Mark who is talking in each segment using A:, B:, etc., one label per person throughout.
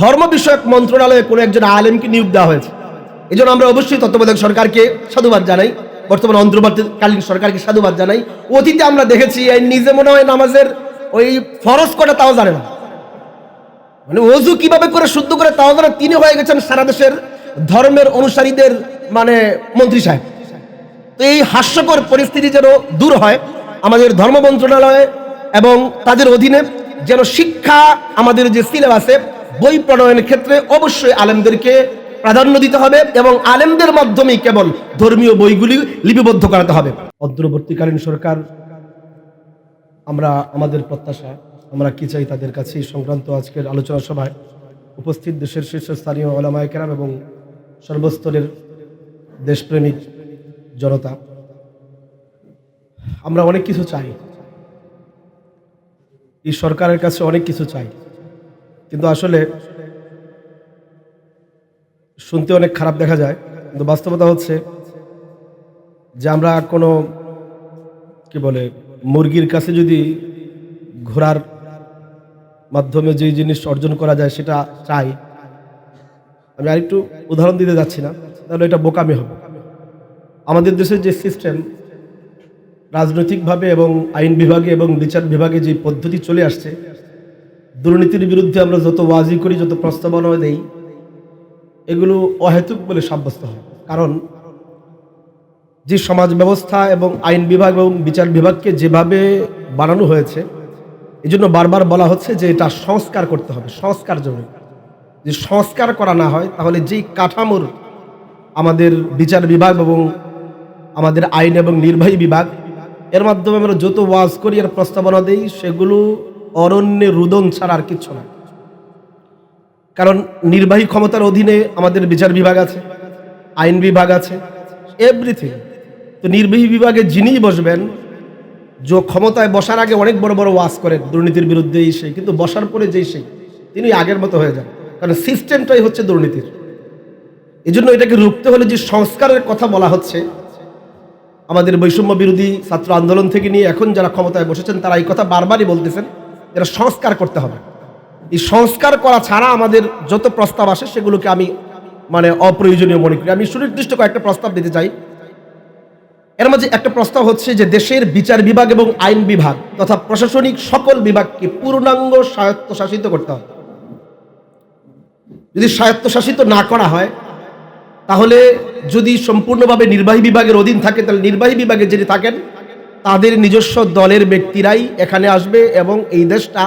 A: ধর্ম বিষয়ক মন্ত্রণালয়ে কোনো একজন আলেমকে নিয়োগ দেওয়া হয়েছে। এই জন্য আমরা অবশ্যই তত্ত্বাবধায়ক সরকারকে সাধুবাদ জানাই। বর্তমান অন্তর্বর্তীকালীন সরকারকে সাধুবাদ জানাই। অতীতে আমরা দেখেছি, এই নিজে মনে হয় নামাজের ওই ফরজ করে তাও জানে না। মানে অজু কীভাবে করে শুদ্ধ করে তাও জানে তিনি হয়ে গেছেন সারা দেশের ধর্মের অনুসারীদের মানে মন্ত্রী সাহেব। তো এই হাস্যকর পরিস্থিতি যেন দূর হয় আমাদের ধর্ম মন্ত্রণালয়ে এবং তাদের অধীনে, যেন শিক্ষা আমাদের যে সিলেবাসে বই প্রণয়নের ক্ষেত্রে অবশ্যই আলেমদেরকে প্রাধান্য দিতে হবে এবং আলেমদের মাধ্যমেই কেবল ধর্মীয় বইগুলি লিপিবদ্ধ করাতে হবে। অন্তর্বর্তীকালীন সরকার, আমরা আমাদের প্রত্যাশা, আমরা কি চাই তাদের কাছে সংক্রান্ত আজকের আলোচনা সভায় উপস্থিত দেশের শীর্ষস্থানীয় ওলামায় কেরাম এবং সর্বস্তরের দেশপ্রেমিক জনতা। আমরা অনেক কিছু চাই। এই সরকারের কাছে অনেক কিছু চাই। কিন্তু আসলে শুনতে অনেক খারাপ দেখা যায়। কিন্তু বাস্তবতা হচ্ছে যে আমরা কোনো, কি বলে, মুরগির কাছে যদি ঘোড়ার মাধ্যমে যে জিনিস অর্জন করা যায় সেটা চাই, আমি আরেকটু উদাহরণ দিতে যাচ্ছি না, তাহলে এটা বোকামি হবে। আমাদের দেশের যে সিস্টেম রাজনৈতিকভাবে এবং আইন বিভাগে এবং বিচার বিভাগে যে পদ্ধতি চলে আসছে দুর্নীতির বিরুদ্ধে আমরা যত ওয়াজি করি, যত প্রস্তাবনা দেই, এগুলো অহেতুক বলে সাব্যস্ত হয়। কারণ যে সমাজ ব্যবস্থা এবং আইন বিভাগ এবং বিচার বিভাগকে যেভাবে বানানো হয়েছে এই জন্য বারবার বলা হচ্ছে যে এটা সংস্কার করতে হবে, সংস্কার জন্য। যে সংস্কার করা না হয়, তাহলে যেই কাঠামোর আমাদের বিচার বিভাগ এবং আমাদের আইন এবং নির্বাহী বিভাগ, এর মাধ্যমে আমরা যত ওয়াজ করি আর প্রস্তাবনা দিই, সেগুলো অরণ্যে রুদন ছাড়া আর কিচ্ছু না। কারণ নির্বাহী ক্ষমতার অধীনে আমাদের বিচার বিভাগ আছে, আইন বিভাগ আছে এভরিথিং তো নির্বাহী বিভাগে যিনিই বসবেন, যে ক্ষমতায় বসার আগে অনেক বড় বড় ওয়াজ করেন, দুর্নীতির বিরুদ্ধে এই সেই, কিন্তু বসার পরে যেই সেই, তিনি আগের মতো হয়ে যান। কারণ সিস্টেমটাই হচ্ছে দুর্নীতির। এই জন্য এটাকে রুখতে হলে যে সংস্কারের কথা বলা হচ্ছে, আমাদের বৈষম্য বিরোধী ছাত্র আন্দোলন থেকে নিয়ে এখন যারা ক্ষমতায় বসেছেন, তারা এই কথা বারবারই বলতেছেন এরা সংস্কার করতে হবে। এই সংস্কার করা ছাড়া আমাদের যত প্রস্তাব আসে সেগুলোকে আমি মানে অপ্রয়োজনীয় মনে করি। আমি সুনির্দিষ্ট কয়েকটা প্রস্তাব দিতে চাই। এর মাঝে একটা প্রস্তাব হচ্ছে যে দেশের বিচার বিভাগ এবং আইন বিভাগ তথা প্রশাসনিক সকল বিভাগকে পূর্ণাঙ্গ স্বায়ত্তশাসিত করতে হবে। যদি স্বায়ত্তশাসিত না করা হয়, তাহলে যদি সম্পূর্ণভাবে নির্বাহী বিভাগের অধীন থাকে, তাহলে নির্বাহী বিভাগে যিনি থাকেন তাদের নিজস্ব দলের ব্যক্তিরাই এখানে আসবে এবং এই দেশটা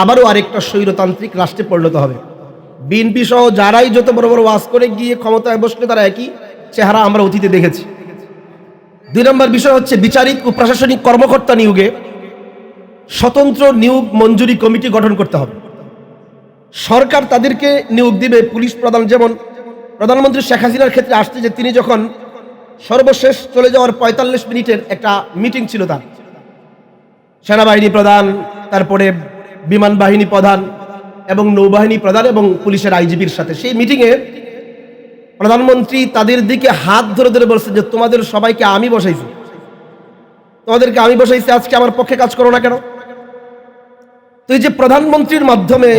A: আবারও আরেকটা স্বৈরতান্ত্রিক রাষ্ট্রে পরিণত হবে। বিএনপি সহ যারাই যত বড় বড় ওয়াজ করে গিয়ে ক্ষমতায় বসলে তারা একই চেহারা আমরা অতীতে দেখেছি। দুই নম্বর বিষয় হচ্ছে বিচারিক ও প্রশাসনিক কর্মকর্তা নিয়োগে স্বতন্ত্র নিয়োগ মঞ্জুরি কমিটি গঠন করতে হবে। সরকার তাদেরকে নিয়োগ দিবে, পুলিশ প্রধান যেমন, প্রধানমন্ত্রী শেখ হাসিনার ক্ষেত্রে আসছে যে তিনি যখন সর্বশেষ চলে যাওয়ার পঁয়তাল্লিশ মিনিটের একটা মিটিং ছিল তার। সেনাবাহিনী প্রধান, তারপরে বিমান বাহিনী প্রধান এবং নৌবাহিনী প্রধান এবং পুলিশের আইজিপির সাথে। সেই মিটিংয়ে প্রধানমন্ত্রী তাদের দিকে হাত ধরে ধরে বলছে যে, তোমাদের সবাইকে আমি বসাইছি। তোমাদেরকে আমি বসাইছি, আজকে আমার পক্ষে কাজ করো না কেন? তো এই যে প্রধানমন্ত্রীর মাধ্যমে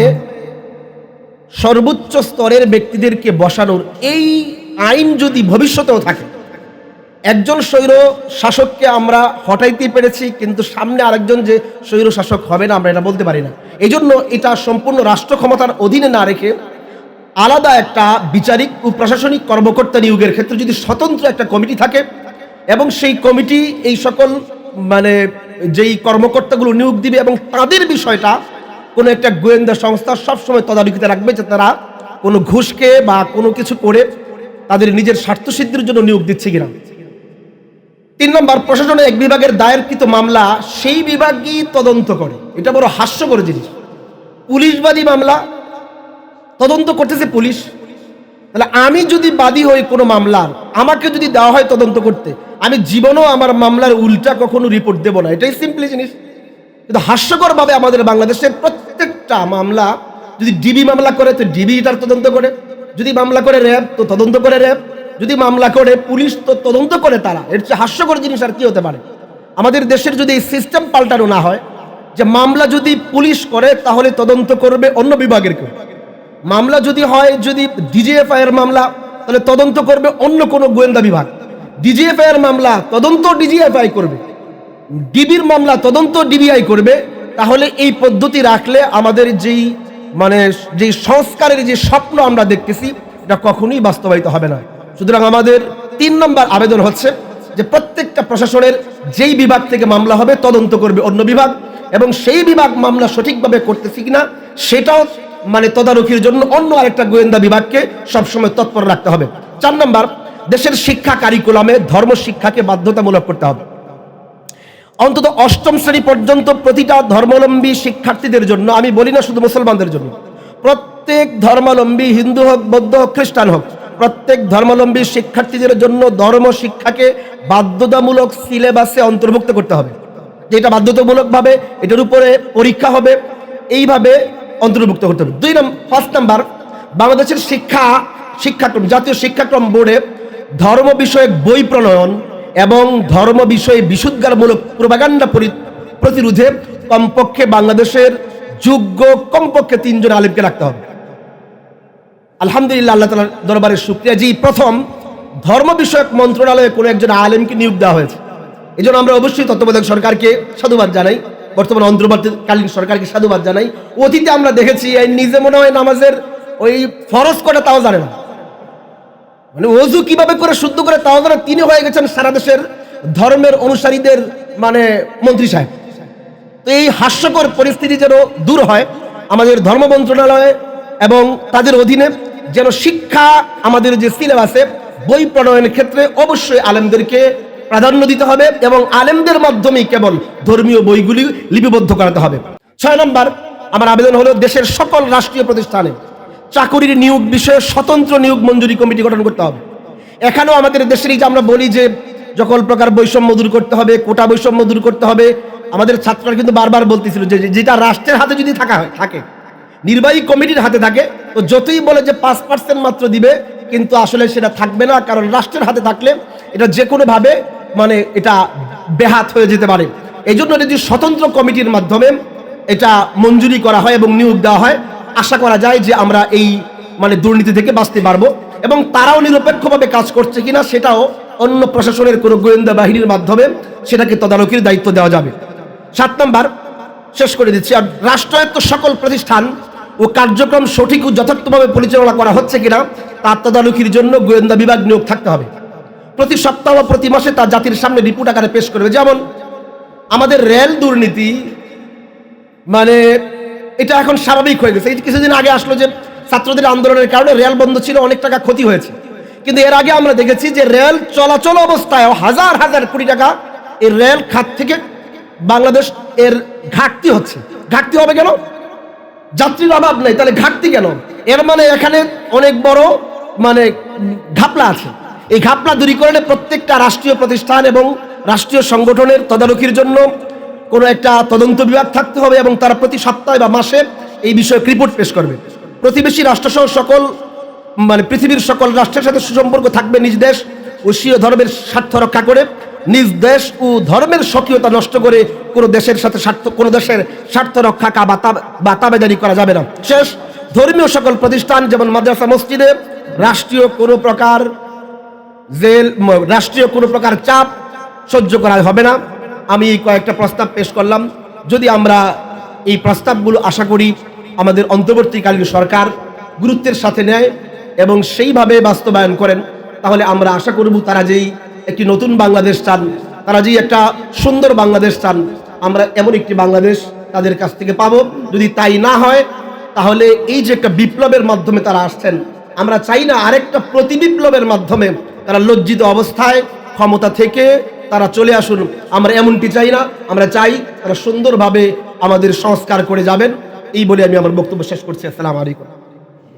A: সর্বোচ্চ স্তরের ব্যক্তিদেরকে বসানোর এই আইন যদি ভবিষ্যতেও থাকে একজন স্বৈর শাসককে আমরা হটাইতে পেরেছি, কিন্তু সামনে আরেকজন যে স্বৈর শাসক হবে না, আমরা এটা বলতে পারি না। এই জন্য এটা সম্পূর্ণ রাষ্ট্র ক্ষমতার অধীনে না রেখে আলাদা একটা বিচারিক ও প্রশাসনিক কর্মকর্তা নিয়োগের ক্ষেত্রে যদি স্বতন্ত্র একটা কমিটি থাকে, এবং সেই কমিটি এই সকল মানে যেই কর্মকর্তাগুলো নিয়োগ দিবে এবং তাদের বিষয়টা কোনো একটা গোয়েন্দা সংস্থা সবসময় তদারকিতে রাখবে যে তারা কোনো ঘুষকে বা কোনো কিছু করে তাদের নিজের স্বার্থসিদ্ধির জন্য নিয়োগ দিচ্ছে কিনা। তিন নম্বর প্রশাসনের এক বিভাগের দায়েরকৃত মামলা, সেই বিভাগই তদন্ত করে। এটা বড় হাস্যকর জিনিস। পুলিশবাদী মামলা, তদন্ত করতেছে পুলিশ। তাহলে আমি যদি বাদী হই কোনো মামলার, আমাকে যদি দেওয়া হয় তদন্ত করতে, আমি জীবনও আমার মামলার উল্টা কখনো রিপোর্ট দেব না। এটাই সিম্পলি জিনিস। কিন্তু হাস্যকরভাবে আমাদের বাংলাদেশের প্রত্যেকটা মামলা, যদি ডিবি মামলা করে, তো ডিবি এটার তদন্ত করে। যদি মামলা করে র্যাব, তো তদন্ত করে র্যাব। যদি মামলা করে, পুলিশ তো তদন্ত করে তারা। এর চেয়ে হাস্যকর জিনিস আর কি হতে পারে? আমাদের দেশের যদি এই সিস্টেম পাল্টানো না হয়, যে মামলা যদি পুলিশ করে, তাহলে তদন্ত করবে অন্য বিভাগের কেউ। মামলা যদি হয়, যদি ডিজিএফআই এর মামলা, তাহলে তদন্ত করবে অন্য কোনো গোয়েন্দা বিভাগ। ডিজিএফআই এর মামলা তদন্ত ডিজিএফআই করবে। ডিবির মামলা তদন্ত ডিবিআই করবে। তাহলে এই পদ্ধতি রাখলে আমাদের যেই মানে যেই সংস্কারের যে স্বপ্ন আমরা দেখতেছি, এটা কখনোই বাস্তবায়িত হবে না। সুতরাং আমাদের তিন নম্বর আবেদন হচ্ছে যে প্রত্যেকটা প্রশাসনের যেই বিভাগ থেকে মামলা হবে তদন্ত করবে অন্য বিভাগ, এবং সেই বিভাগ মামলা সঠিকভাবে করতেছি কিনা সেটাও মানে তদারকির জন্য অন্য আরেকটা গোয়েন্দা বিভাগকে সবসময় তৎপর রাখতে হবে। চার নম্বর, দেশের শিক্ষা কারিকুলামে ধর্ম শিক্ষাকে বাধ্যতামূলক করতে হবে। অন্তত অষ্টম শ্রেণি পর্যন্ত প্রতিটা ধর্মাবলম্বী শিক্ষার্থীদের জন্য, আমি বলি না শুধু মুসলমানদের জন্য, প্রত্যেক ধর্মাবলম্বী হিন্দু হোক, বৌদ্ধ হোক, খ্রিস্টান হোক প্রত্যেক ধর্মাবলম্বী শিক্ষার্থীদের জন্য ধর্ম শিক্ষাকে বাধ্যতামূলক সিলেবাসে অন্তর্ভুক্ত করতে হবে। যেটা বাধ্যতামূলকভাবে এটার উপরে পরীক্ষা হবে, এইভাবে অন্তর্ভুক্ত করতে হবে। দুই নম্বর ফার্স্ট নাম্বার বাংলাদেশের শিক্ষা, শিক্ষাক্রম, জাতীয় শিক্ষাক্রম বোর্ডে ধর্ম বিষয়ক বই প্রণয়ন এবং ধর্ম বিষয়ে বিশুদ্ধারমূলক প্রোপাগান্ডা পরি- প্রতিরোধে কমপক্ষে বাংলাদেশের যোগ্য কমপক্ষে তিনজন আলিমকে রাখতে হবে। আলহামদুলিল্লাহ, আল্লাহ তালার দরবারের শুক্রিয়া। যে প্রথম, ধর্ম বিষয়ক মন্ত্রণালয়ে কোনো একজন আলেমকে নিয়োগ দেওয়া হয়েছে। এই জন্য আমরা অবশ্যই তত্ত্বাবধায়ক সরকারকে সাধুবাদ জানাই। বর্তমান অন্তর্বর্তীকালীন সরকারকে সাধুবাদ জানাই। অতীতে আমরা দেখেছি, এই নিজে মনে হয় নামাজের ওই ফরজ কটা তাও জানে না। মানে অজু কীভাবে করে শুদ্ধ করে তাও জানে তিনি হয়ে গেছেন সারা দেশের ধর্মের অনুসারীদের মানে মন্ত্রী সাহেব। তো এই হাস্যকর পরিস্থিতি যেন দূর হয়, আমাদের ধর্ম মন্ত্রণালয়ে এবং তাদের অধীনে যেন শিক্ষা আমাদের যে সিলেবাসে বই প্রণয়নের ক্ষেত্রে অবশ্যই আলেমদেরকে প্রাধান্য দিতে হবে এবং আলেমদের মাধ্যমেই কেবল ধর্মীয় বইগুলি লিপিবদ্ধ করাতে হবে। ছয় নম্বর, আমার আবেদন হলো দেশের সকল রাষ্ট্রীয় প্রতিষ্ঠানে চাকুরির নিয়োগ বিষয়ে স্বতন্ত্র নিয়োগ মঞ্জুরি কমিটি গঠন করতে হবে। এখানেও আমাদের দেশের যে আমরা বলি যে সকল প্রকার বৈষম্য দূর করতে হবে, কোটা বৈষম্য দূর করতে হবে, আমাদের ছাত্ররা কিন্তু বারবার বলতেছিল যে- যেটা রাষ্ট্রের হাতে যদি থাকা হয়, থাকে। নির্বাহী কমিটির হাতে থাকে। তো যতই বলে যে পাঁচ পার্সেন্ট মাত্র দিবে, কিন্তু আসলে সেটা থাকবে না, কারণ রাষ্ট্রের হাতে থাকলে এটা যে কোনোভাবে মানে এটা বেহাত হয়ে যেতে পারে। এই জন্য যদি স্বতন্ত্র কমিটির মাধ্যমে এটা মঞ্জুরি করা হয় এবং নিয়োগ দেওয়া হয়, আশা করা যায় যে আমরা এই মানে দুর্নীতি থেকে বাঁচতে পারব এবং তারাও নিরপেক্ষভাবে কাজ করছে কিনা সেটাও অন্য প্রশাসনের কোনো গোয়েন্দা বাহিনীর মাধ্যমে সেটাকে তদারকির দায়িত্ব দেওয়া যাবে। সাত নম্বর, শেষ করে দিচ্ছি। আর রাষ্ট্রায়ত্ত সকল প্রতিষ্ঠান ও কার্যক্রম সঠিক ও যথার্থভাবে পরিচালনা করা হচ্ছে কিনা তার তদারকির জন্য গোয়েন্দা বিভাগ নিয়োগ থাকতে হবে। প্রতি সপ্তাহ বা প্রতি মাসে তার জাতির সামনে রিপোর্ট আকারে পেশ করবে। যেমন, আমাদের রেল দুর্নীতি মানে এটা এখন স্বাভাবিক হয়ে গেছে। কিছুদিন আগে আসলো যে ছাত্রদের আন্দোলনের কারণে রেল বন্ধ ছিল, অনেক টাকা ক্ষতি হয়েছে। কিন্তু এর আগে আমরা দেখেছি যে রেল চলাচল অবস্থায় হাজার হাজার কোটি টাকা এই রেল খাত থেকে বাংলাদেশ এর ঘাটতি হচ্ছে। ঘাটতি হবে কেন? যাত্রীর অভাব নেই, তাহলে ঘাটতি কেন? এর মানে এখানে অনেক বড় মানে ঘাপলা আছে। এই ঘাপলা দূরীকরণে প্রত্যেকটা রাষ্ট্রীয় প্রতিষ্ঠান এবং রাষ্ট্রীয় সংগঠনের তদারকির জন্য কোনো একটা তদন্ত বিভাগ থাকতে হবে এবং তারা প্রতি সপ্তাহে বা মাসে এই বিষয়ে রিপোর্ট পেশ করবে। প্রতিবেশী রাষ্ট্রসহ সকল মানে পৃথিবীর সকল রাষ্ট্রের সাথে সুসম্পর্ক থাকবে নিজ দেশ ও ধর্মের স্বার্থ রক্ষা করে। নিজ দেশ ও ধর্মের স্বকীয়তা নষ্ট করে কোনো দেশের সাথে স্বার্থ, কোনো দেশের স্বার্থ রক্ষা কা বাতা- বাতাবেদারি করা যাবে না। শেষ, ধর্মীয় সকল প্রতিষ্ঠান যেমন মাদ্রাসা, মসজিদে রাষ্ট্রীয় কোনো প্রকার জেল রাষ্ট্রীয় কোনো প্রকার চাপ সহ্য করা হবে না। আমি এই কয়েকটা প্রস্তাব পেশ করলাম। যদি আমরা এই প্রস্তাবগুলো আশা করি, আমাদের অন্তর্বর্তীকালীন সরকার গুরুত্বের সাথে নেয় এবং সেইভাবে বাস্তবায়ন করেন, তাহলে আমরা আশা করব তারা যেই একটি নতুন বাংলাদেশ চান, তারা যেই একটা সুন্দর বাংলাদেশ চান, আমরা এমন একটি বাংলাদেশ তাদের কাছ থেকে পাবো। যদি তাই না হয়, তাহলে এই যে একটা বিপ্লবের মাধ্যমে তারা আসছেন, আমরা চাই না আরেকটা প্রতি বিপ্লবের মাধ্যমে তারা লজ্জিত অবস্থায় ক্ষমতা থেকে তারা চলে আসুন। আমরা এমনটি চাই না, আমরা চাই তারা সুন্দরভাবে আমাদের সংস্কার করে যাবেন। এই বলে আমি আমার বক্তব্য শেষ করছি। আসসালামু আলাইকুম।